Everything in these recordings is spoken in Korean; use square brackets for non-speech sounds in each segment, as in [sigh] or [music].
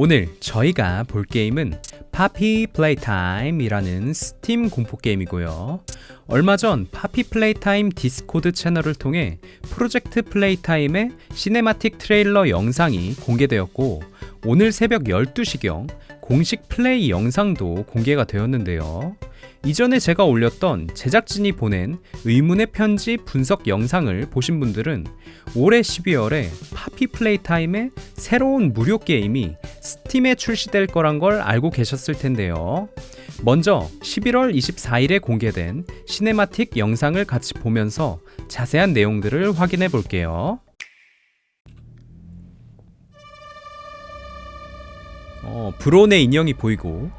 오늘 저희가 볼 게임은 파피 플레이타임이라는 스팀 공포 게임이고요. 얼마 전 파피 플레이타임 디스코드 채널을 통해 프로젝트 플레이타임의 시네마틱 트레일러 영상이 공개되었고 오늘 새벽 12시경 공식 플레이 영상도 공개가 되었는데요. 이전에 제가 올렸던 제작진이 보낸 의문의 편지 분석 영상을 보신 분들은 올해 12월에 파피 플레이타임의 새로운 무료 게임이 스팀에 출시될 거란 걸 알고 계셨을 텐데요. 먼저 11월 24일에 공개된 시네마틱 영상을 같이 보면서 자세한 내용들을 확인해 볼게요. 어, 브론의 인형이 보이고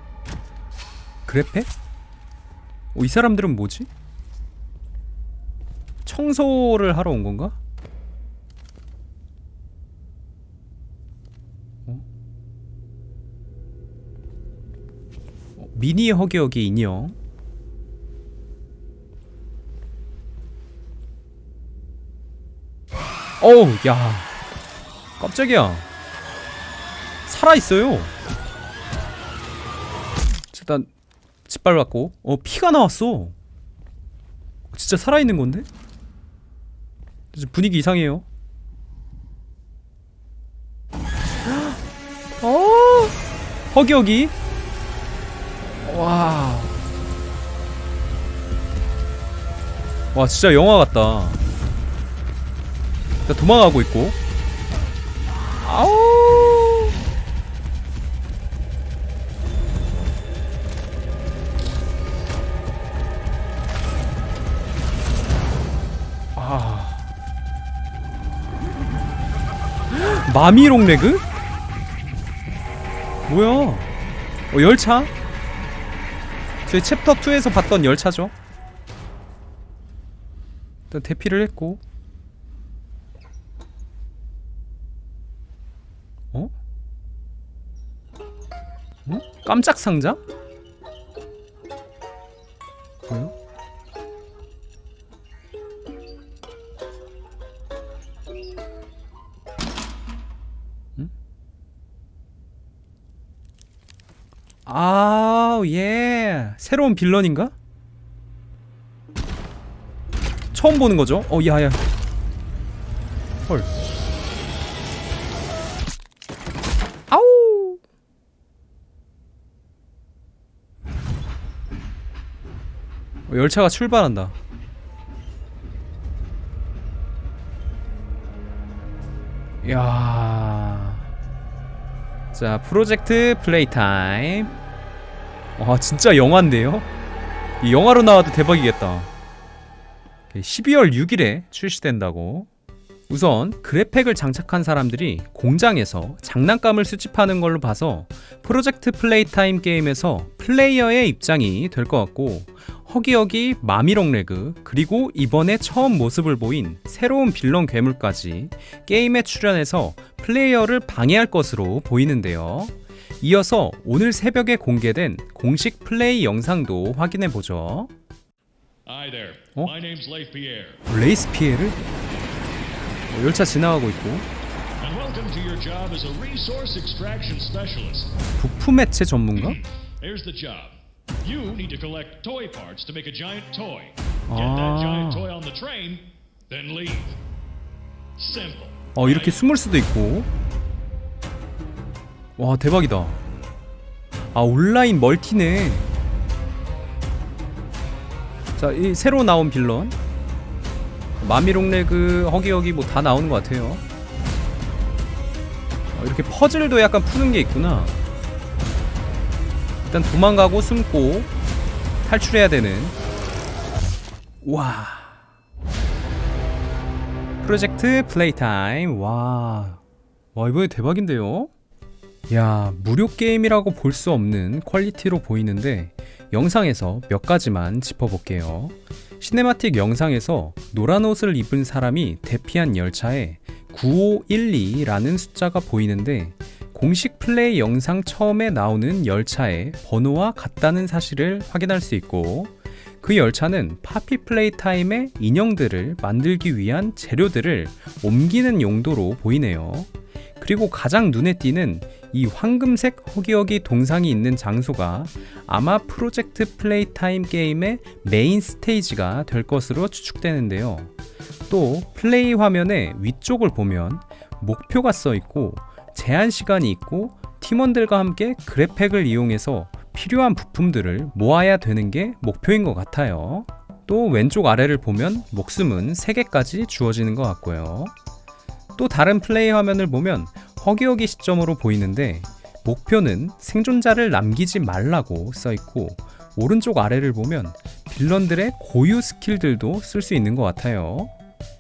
그래페? 어, 이 사람들은 뭐지? 청소를 하러 온 건가? 미니 허기허기 인형 어우 야 깜짝이야. 살아있어요. 일단 짓밟았고. 어 피가 나왔어. 진짜 살아있는 건데? 분위기 이상해요. 어? 허기허기 와. 와 진짜 영화 같다 자, 도망가고 있고 아우 아. [gasps] 마미롱 레그? 뭐야? 어, 열차? 저희 챕터 2에서 봤던 열차죠. 일단 대피를 했고. 어? 어? 깜짝 상자? 뭐야? 아우 예 새로운 빌런인가? 처음 보는 거죠? 어 야 야 헐 아우 어, 열차가 출발한다 야. 자, 프로젝트 플레이 타임. 와, 진짜 영화인데요? 이 영화로 나와도 대박이겠다. 12월 6일에 출시된다고. 우선 그래픽을 장착한 사람들이 공장에서 장난감을 수집하는 걸로 봐서 프로젝트 플레이타임 게임에서 플레이어의 입장이 될 것 같고 허기허기 마미롱 레그 그리고 이번에 처음 모습을 보인 새로운 빌런 괴물까지 게임에 출연해서 플레이어를 방해할 것으로 보이는데요. 이어서 오늘 새벽에 공개된 공식 플레이 영상도 확인해 보죠. Oh? Pierre, 레이스 피해를 어, 열차 지나가고 있고. 부품 해체 전문가? Here's the job. You need to collect toy parts to make a giant toy. Get Ah. that giant toy on the train, then leave. Simple. 어 이렇게 숨을 수도 있고 와 대박이다. 아 온라인 멀티네. 자 이 새로 나온 빌런. 마미롱레그 허기허기 뭐 다 나오는 것 같아요. 어, 이렇게 퍼즐도 약간 푸는 게 있구나. 일단 도망가고 숨고 탈출해야 되는. 와. 프로젝트 플레이타임. 와. 와 이번에 대박인데요? 야 무료 게임이라고 볼 수 없는 퀄리티로 보이는데 영상에서 몇 가지만 짚어볼게요. 시네마틱 영상에서 노란 옷을 입은 사람이 대피한 열차에 9512라는 숫자가 보이는데 공식 플레이 영상 처음에 나오는 열차의 번호와 같다는 사실을 확인할 수 있고 그 열차는 파피 플레이 타임의 인형들을 만들기 위한 재료들을 옮기는 용도로 보이네요. 그리고 가장 눈에 띄는 이 황금색 허기허기 동상이 있는 장소가 아마 프로젝트 플레이타임 게임의 메인 스테이지가 될 것으로 추측되는데요. 또 플레이 화면의 위쪽을 보면 목표가 써 있고 제한 시간이 있고 팀원들과 함께 그래팩을 이용해서 필요한 부품들을 모아야 되는 게 목표인 것 같아요. 또 왼쪽 아래를 보면 목숨은 3개까지 주어지는 것 같고요. 또 다른 플레이 화면을 보면 허기허기 시점으로 보이는데 목표는 생존자를 남기지 말라고 써 있고 오른쪽 아래를 보면 빌런들의 고유 스킬들도 쓸 수 있는 것 같아요.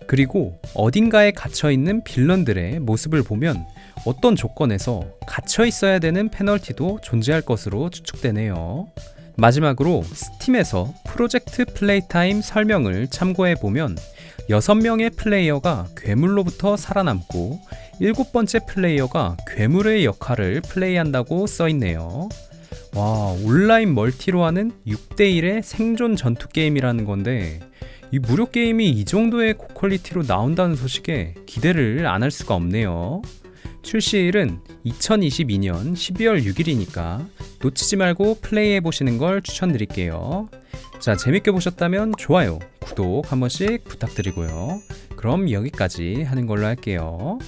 그리고 어딘가에 갇혀 있는 빌런들의 모습을 보면 어떤 조건에서 갇혀 있어야 되는 페널티도 존재할 것으로 추측되네요. 마지막으로 스팀에서 프로젝트 플레이타임 설명을 참고해 보면 6명의 플레이어가 괴물로부터 살아남고 7번째 플레이어가 괴물의 역할을 플레이한다고 써 있네요. 와, 온라인 멀티로 하는 6대1의 생존 전투 게임이라는 건데 이 무료 게임이 이 정도의 고퀄리티로 나온다는 소식에 기대를 안 할 수가 없네요. 출시일은 2022년 12월 6일이니까 놓치지 말고 플레이해 보시는 걸 추천드릴게요. 자, 재밌게 보셨다면 좋아요, 구독 한 번씩 부탁드리고요. 그럼 여기까지 하는 걸로 할게요.